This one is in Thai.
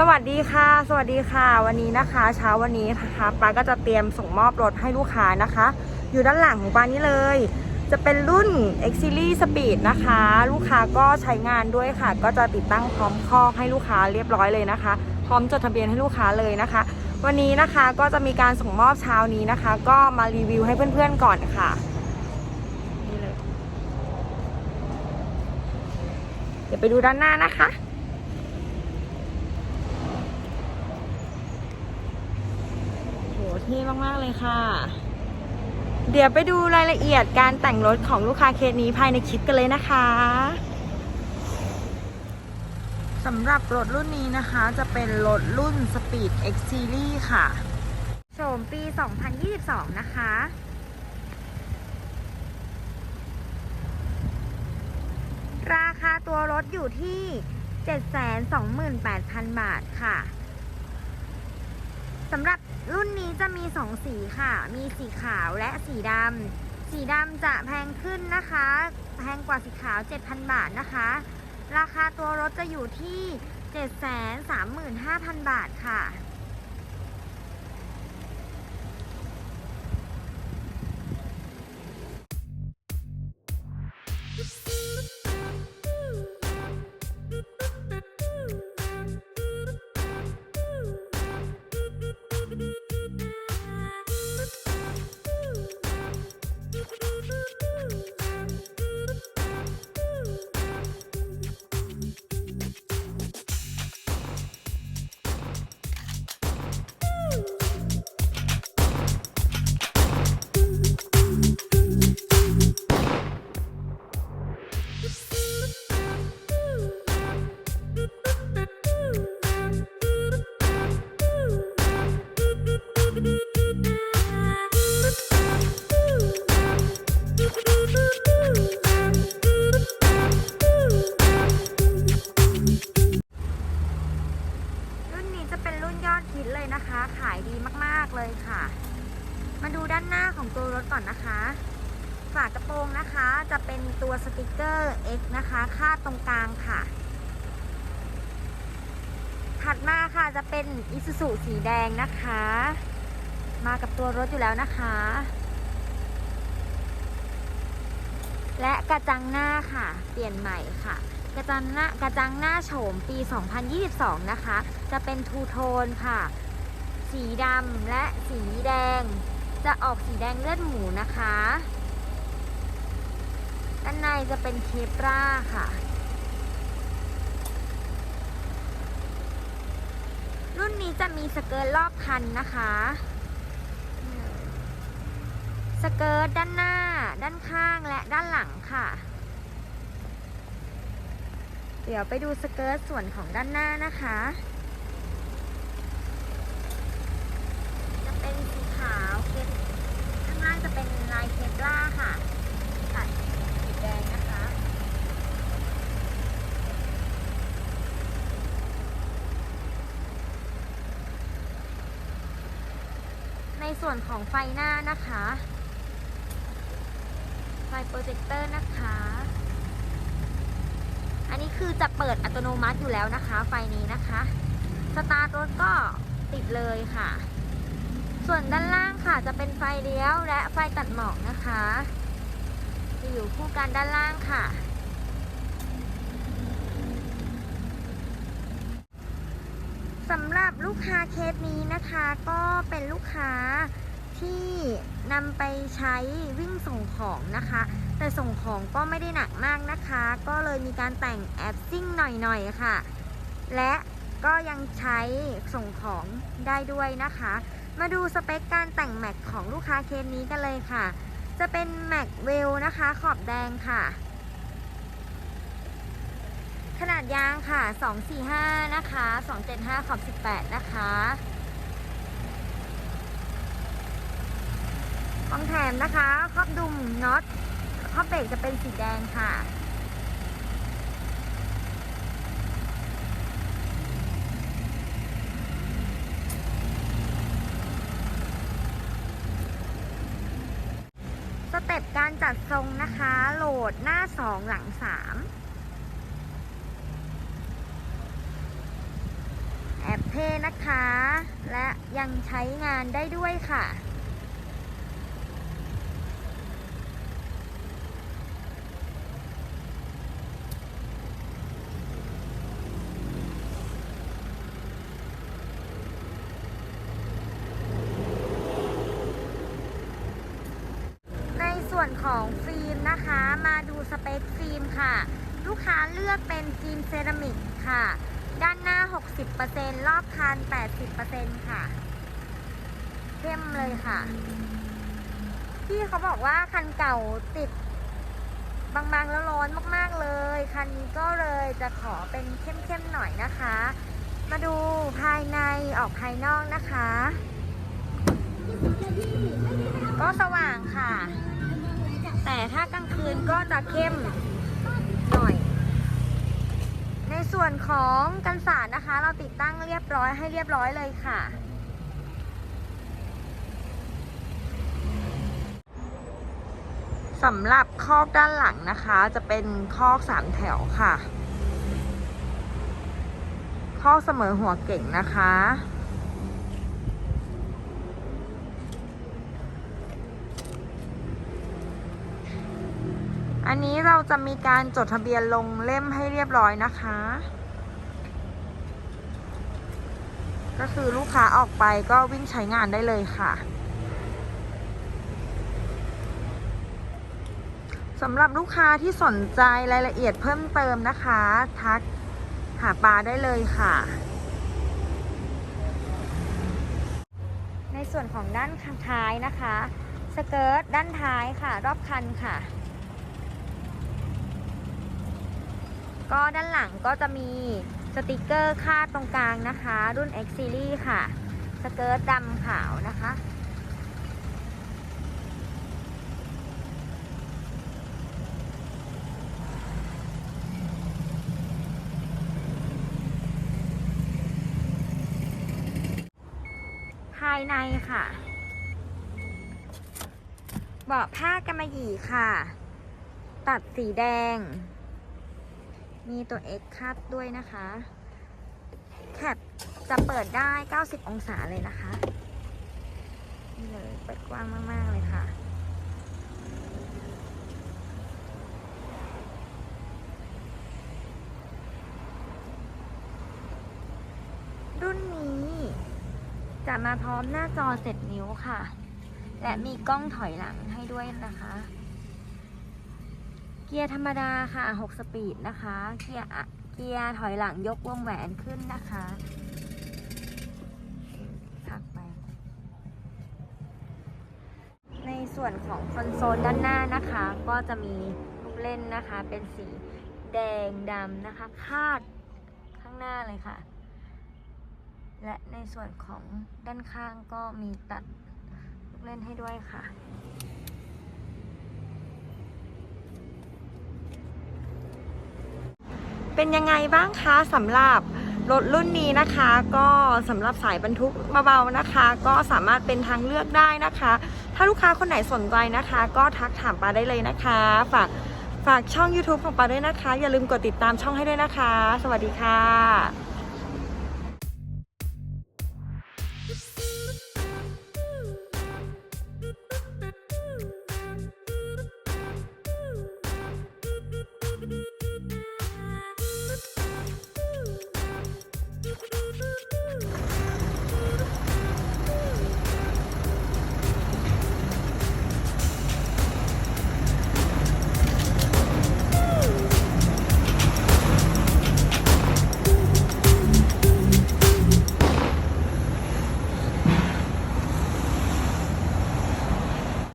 สวัสดีค่ะ สวัสดีค่ะ วันนี้นะคะ เช้าวันนี้นะคะปาก็จะเตรียมส่งมอบรถให้ลูกค้านะคะ อยู่ด้านหลังของปานี้เลย จะเป็นรุ่น X Series Speed นะคะ ลูกค้าก็ใช้งานด้วยค่ะ ก็จะติดตั้งพร้อมคอกให้ลูกค้าเรียบร้อยเลยนะคะ พร้อมจดทะเบียนให้ลูกค้าเลยนะคะ วันนี้นะคะก็จะมีการส่งมอบเช้านี้นะคะ ก็มารีวิวให้เพื่อนๆก่อนค่ะนี่เลยเดี๋ยวไปดูด้านหน้านะคะ โห เท่มาก ๆ เลยค่ะ เดี๋ยวไปดูรายละเอียดการแต่งรถของลูกค้าเคสนี้ภายในคลิปกันเลยนะคะสำหรับรถรุ่นนี้นะคะจะเป็นรถรุ่น Speed X Series ค่ะโฉมปี 2022 นะคะราคาตัวรถอยู่ที่ 728,000 บาทค่ะ สำหรับรุ่นนี้จะมี 2 สีค่ะ มีสีขาวและสีดำ สีดำจะแพงขึ้นนะคะ แพงกว่าสีขาว 7,000 บาทนะคะ ราคาตัวรถจะอยู่ที่ 735,000 บาทค่ะ เลยค่ะ มาดูด้านหน้าของตัวรถก่อนนะคะ ฝากระโปรงนะคะจะเป็นตัวสติกเกอร์ X นะคะคาดตรงกลางค่ะ ถัดมาค่ะจะเป็นอิซูซุสีแดงนะคะ มากับตัวรถอยู่แล้วนะคะ และกระจังหน้าค่ะ เปลี่ยนใหม่ค่ะกระจังหน้ากระจังหน้าโฉมปี 2022 นะคะ จะเป็นทูโทนค่ะ สีดำและสีแดง จะออกสีแดงเลือดหมูนะคะด้านในจะเป็นเคปราค่ะ รุ่นนี้จะมีสเกิร์ตรอบคันนะคะสเกิร์ตด้านหน้า ด้านข้างและด้านหลังค่ะ เดี๋ยวไปดูสเกิร์ตส่วนของด้านหน้านะคะจะเป็นสีขาวเคปข้างล่าง จะเป็นลายเคปล่าค่ะตัดสีแดงนะคะในส่วนของไฟหน้านะคะ ไฟโปรเจคเตอร์นะคะ อันนี้คือจะเปิดอัตโนมัติอยู่แล้วนะคะ ไฟนี้นะคะ สตาร์ทรถก็ติดเลยค่ะ ส่วนด้านล่างค่ะจะเป็นไฟเลี้ยวและไฟตัดหมอกนะคะจะอยู่คู่กันด้านล่างค่ะ สำหรับลูกค้าเคสนี้นะคะก็เป็นลูกค้าที่นำไปใช้วิ่งส่งของนะคะ แต่ส่งของก็ไม่ได้หนักมากนะคะ ก็เลยมีการแต่งแอบซิ่งหน่อยๆค่ะ และก็ยังใช้ส่งของได้ด้วยนะคะ มาดูสเปคการแต่งแม็กของลูกค้าเคสนี้กันเลยค่ะ จะเป็นแม็กเวลนะคะ ขอบแดงค่ะ ขนาดยางค่ะ 245 นะคะ 275 ขอบ 18 นะคะของแถมนะคะ ครอบดุมน็อตครอบเบรกจะเป็นสีแดงค่ะ สเต็ปการ จัดทรงนะคะ โหลดหน้าสองหลังสามแอบเทนะคะ และยังใช้งานได้ด้วยค่ะ ในส่วนของฟิล์ม นะคะมาดูสเปคฟิล์มค่ะ ลูกค้าเลือกเป็นฟิล์มเซรามิกค่ะ ด้านหน้า 60%รอบคัน 80%ค่ะเข้มเลยค่ะพี่เขาบอกว่าคันเก่าติดบางๆแล้วร้อนมากๆเลย คันนี้ก็เลยจะขอเป็นเข้มๆหน่อยนะคะ มาดูภายในออกภายนอกนะคะ ก็สว่างค่ะ แต่ถ้ากลางคืนก็จะเข้มหน่อย ในส่วนของกันสาดนะคะ เราติดตั้งเรียบร้อยให้เรียบร้อยเลยค่ะ สำหรับคอกด้านหลังนะคะ จะเป็นคอกสามแถวค่ะ คอกเสมอหัวเก่งนะคะ อันนี้เราจะมีการจดทะเบียนลงเล่มให้เรียบร้อยนะคะ ก็คือลูกค้าออกไปก็วิ่งใช้งานได้เลยค่ะสำหรับลูกค้าที่สนใจรายละเอียดเพิ่มเติมนะคะ ทักหาปลาได้เลยค่ะ ในส่วนของด้านท้ายนะคะ สเกิร์ตด้านท้ายค่ะ รอบคันค่ะ ก็ด้านหลังก็จะมีสติกเกอร์คาดตรงกลางนะคะ รุ่น X Series ค่ะ สเกิร์ตดำขาวนะคะ ภายในค่ะ เบาะผ้ากำมะหยี่ค่ะ ตัดสีแดง มีตัว X คัดด้วยนะคะ แคปจะเปิดได้ 90 องศาเลยนะคะ นี่เลยเปิดกว้างมาก ๆ เลยค่ะ รุ่นนี้จะมาพร้อมหน้าจอเสร็จนิ้วค่ะ และมีกล้องถอยหลังให้ด้วยนะคะ เกียร์ธรรมดาค่ะ 6 สปีดนะคะ เกียร์เกียร์ถอยหลังยกวงแหวนขึ้นนะคะพักไป ในส่วนของคอนโซลด้านหน้านะคะ ก็จะมีลูกเล่นนะคะ เป็นสีแดงดำนะคะ คาดข้างหน้าเลยค่ะ และในส่วนของด้านข้างก็มีตัดลูกเล่นให้ด้วยค่ะ เป็นยังไงบ้างคะสำหรับรถรุ่นนี้นะคะ ก็สำหรับสายบรรทุกเบาๆนะคะ ก็สามารถเป็นทางเลือกได้นะคะ ถ้าลูกค้าคนไหนสนใจนะคะ ก็ทักถามปาได้เลยนะคะ ฝากฝากช่อง YouTube ของปาด้วยนะคะ อย่าลืมกดติดตามช่องให้ด้วยนะคะ สวัสดีค่ะ